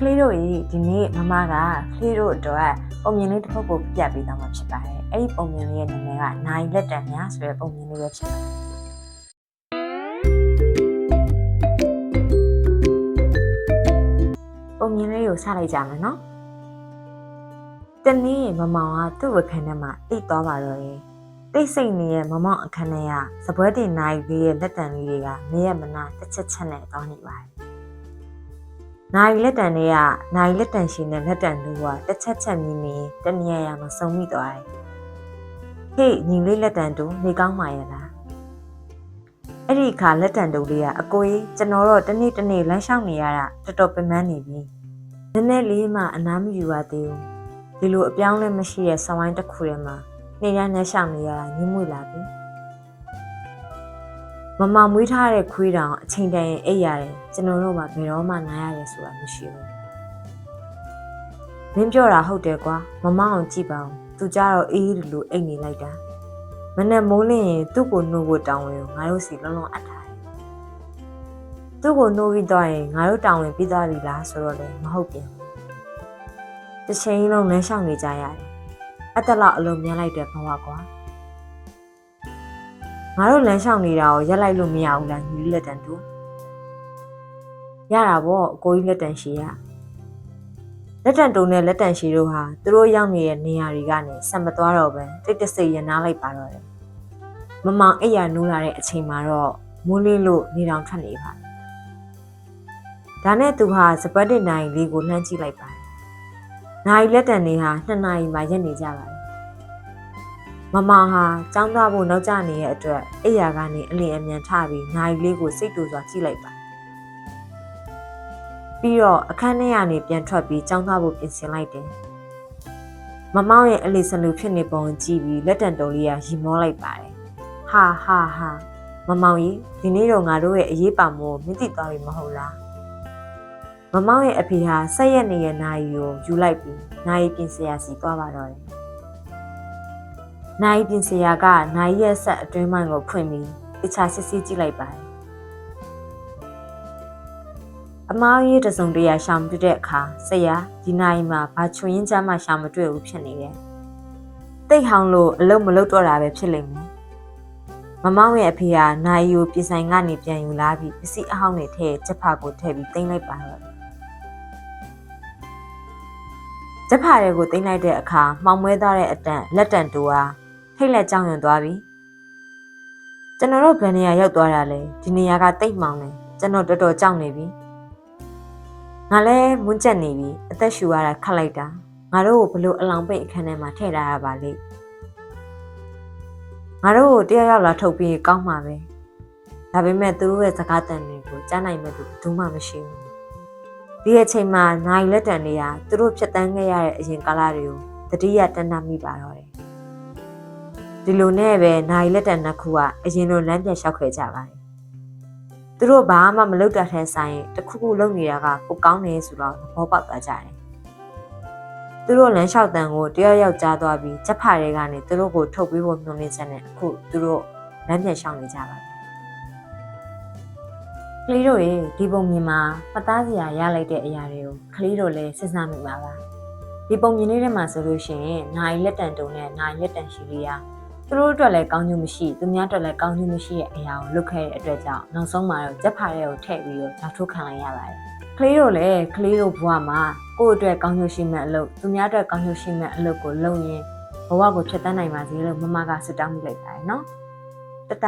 ကလေးတို့ရေဒီနေ့မမကကလေးတို့အတွက်ပုံမြင်လေးတစ်ပုဒ်ကိုပြပေးသွားမှာဖြစ်ပါတယ်အဲ့ဒီပုံမြင်လေးရဲ့နာမည်ကနိုင်လက်တံများဆိုတဲ့ပုံမြင်လေးပဲဖြစ်ပါတယ်ပုံမြင်လေးကိုစလိုက်ကြမယ်နော်တနေ့မမောင်ကသူ့ဝခန်းထဲမှာအိတ်သွားပါတော့တယ်တိတ်ဆိတ်နေတဲ့မမောင်အခန်းထဲကစပွဲတင်နိုင်လေးရဲ့လက်တံလေးတွေကမရက်မနာတစ်ချက်ချက်နဲ့တောင်းနေပါတယ် နိုင်လက်တံတွေကနိုင်လက်တံရှင်နဲ့လက်တံတို့ကတစ်ချက်ချက်မြင်နေတနေရာရာမှာစုံမိသွားတယ်ဟေ့ညီလေးလက်တံတို့နေကောင်းပါရဲ့လားအဲ့ဒီအခါလက်တံတို့လေးကအကိုကြီးကျွန်တော်တော့တနေ့တနေ့လမ်းလျှောက်နေရတာတော်တော်ပင်ပန်းနေပြီနည်းနည်းလေးမှအနားမယူပါသေးဘူးဒီလိုအပြောင်းလဲမရှိတဲ့ဆောင်းဝိုင်းတစ်ခုထဲမှာနေရနဲ့ရှောင်နေရတာညှိမွေလာပြီ မမမွေးထားတဲ့ခွေးတောင်အချိန်တန်ရင်အိပ်ရတယ်ကျွန်တော်တို့မှဘယ်တော့မှနားရတယ်ဆိုတာမရှိဘူးမင်းပြောတာဟုတ်တယ်ကွာမမအောင်ကြည့်ပါဦးသူကြတော့အေးအေးလိုအိပ်နေလိုက်တာမနဲ့မိုးလင်းရင်သူ့ကိုနှုတ်ဖို့တောင်းဝင်ကိုငါတို့စီလုံးလုံးအပ်ထားတယ်သူ့ကိုနှုတ်ပြီးတော့ရင်ငါတို့တောင်းဝင်ပြီးသားပြီလားဆိုတော့လည်းမဟုတ်ပြန်ဘူးတစ်ချိန်လုံးလမ်းလျှောက်နေကြရတယ်အတက်လောက်အလုံးမြင်လိုက်တဲ့ဘဝကွာ ငါတို့လမ်းလျှောက်နေတာကိုရက်လိုက်လို့မရဘူးလားညီလေးလက်တန်တို့ရတာပေါ့အကိုကြီးလက်တန်ရှည်ရလက်တန်တုံနဲ့လက်တန်ရှည်တို့ဟာသူတို့ရောက်နေတဲ့နေရာတွေကနေဆက်မသွားတော့ပဲတိတ်တဆိတ်ရနားလိုက်ပါတော့တယ်မမောင်အိပ်ရနိုးလာတဲ့အချိန်မှာတော့မိုးလေးလို့နေတောင်ထွက်နေပါဒါနဲ့သူဟာစပတ်တစ်နိုင်လေးကိုလှမ်းကြည့်လိုက်ပါတယ်နိုင်လက်တန်တွေဟာနှစ်နာရီမှရက်နေကြပါတယ် မမောင်ဟာចောင်းသားဖို့နောက်ကျနေတဲ့အတွက်အိယာကနေအလင်းအမြန်ထပြီးနိုင်လေးကိုစိတ်တူစွာကြည့်လိုက်ပါပြီးတော့အခန်းထဲကနေပြန်ထွက်ပြီးចောင်းသားဖို့ပြင်ဆင်လိုက်တယ်မမောင်ရဲ့အလေးစလူဖြစ်နေပုံကြည့်ပြီးလက်တံတုံလေးကရီမောလိုက်ပါတယ်ဟာဟာဟာမမောင်ကြီးဒီနေ့တော့ငါတို့ရဲ့အရေးပါမို့မြင့်တိသွားပြီမဟုတ်လားမမောင်ရဲ့အဖေဟာဆက်ရက်နေရဲ့နိုင်ကိုယူလိုက်ပြီးနိုင်ပြင်ဆရာစီသွားပါတော့တယ် နိုင်ပြင်ဆရာကနိုင်ရဲ့ဆက်အတွင်းပိုင်းကိုဖွင့်ပြီးတခြားစစ်စစ်ကြည့်လိုက်ပါတယ်အမားကြီးတစုံတရာရှာမတွေ့တဲ့အခါဆရာဒီနိုင်မှာဘာချွင်းရင်ကြမှရှာမတွေ့ဘူးဖြစ်နေတယ်တိတ်ဟောင်းလို့အလုံးမလုံးတော့တာပဲဖြစ်လိမ့်မယ်မမောင်ရဲ့အဖေကနိုင်ယူပြင်ဆိုင်ကနေပြန်ယူလာပြီးပစ္စည်းအဟောင်းတွေထည့်ချက်ဖာကိုထည့်ပြီးတင်လိုက်ပါတော့ချက်ဖာတွေကိုတင်လိုက်တဲ့အခါမှောင်မွဲသွားတဲ့အတန်လက်တန်တူဟာ ထိတ်လက်ကြောင်ရွံသွားပြီကျွန်တော်တို့ဘယ်နေရာရောက်သွားတာလဲဒီနေရာကတိတ်မှောင်နေကျွန်တော်တော်တော်ကြောက်နေပြီငါလည်းမွန်းချက်နေပြီအသက်ရှူရတာခတ်လိုက်တာငါတို့ကိုဘလို့အလောင်ပိတ်အခန်းထဲမှာထည့်ထားရပါလိမ့်ငါတို့ကိုတရားရောက်လာထုတ်ပြီးကောင်းမှာပဲဒါပေမဲ့သူတို့ရဲ့စကားတန်တွေကိုကြားနိုင်မဲ့သူဘယ်သူမှမရှိဘူးဒီအချိန်မှာနိုင်လက်တန်တွေကသူတို့ဖြတ်တန်းခဲ့ရတဲ့အရင်ကာလတွေကိုတတိယတန်းနာမိပါတော့တယ် ဒီလိုနဲ့ပဲနိုင်လက်တန်နှစ်ခုကအရင်လိုလမ်းပြန်လျှောက်ခဲ့ကြပါတယ်သူတို့ဘာမှမလုပ်တတ်တဲ့ဆိုင်တစ်ခုခုလုပ်နေတာကပိုကောင်းတယ်ဆိုတော့သဘောပေါက်သွားကြတယ်သူတို့လမ်းလျှောက်တန်ကိုတယောက်ယောက်ကြားသွားပြီးချက်ဖာတွေကနေသူတို့ကိုထုတ်ပေးဖို့မျှော်လင့်ချက်နဲ့အခုသူတို့လမ်းပြန်ရှောင်နေကြပါပြီကလေးတို့ရေဒီပုံမြင်မှာပသားစရာရလိုက်တဲ့အရာတွေကိုကလေးတို့လည်းစဉ်းစားမိပါပါဒီပုံမြင်လေးထဲမှာဆိုလို့ရှိရင်နိုင်လက်တန်တုံနဲ့နိုင်လက်တန်ရှိလေးရာ သူတို့အတွက်လည်းကောင်းကျိုးမရှိသူများအတွက်လည်းကောင်းကျိုးမရှိတဲ့အရာကိုလုပ်ခဲ့တဲ့အတွက်ကြောင့်နောက်ဆုံးမှာတော့ဂျက်ဖာတွေကိုထည့်ပြီးတော့ကြောက်ထုတ်ခံလိုက်ရပါတယ်ကလေးတို့လည်းကလေးတို့ဘဝမှာကိုယ့်အတွက်ကောင်းကျိုးရှိမဲ့အလုပ်သူများအတွက်ကောင်းကျိုးရှိမဲ့အလုပ်ကိုလုပ်ရင်ဘဝကိုဖြတ်တန်းနိုင်ပါစေလို့မမကဆုတောင်းမိလိုက်ပါတယ်နော်တတ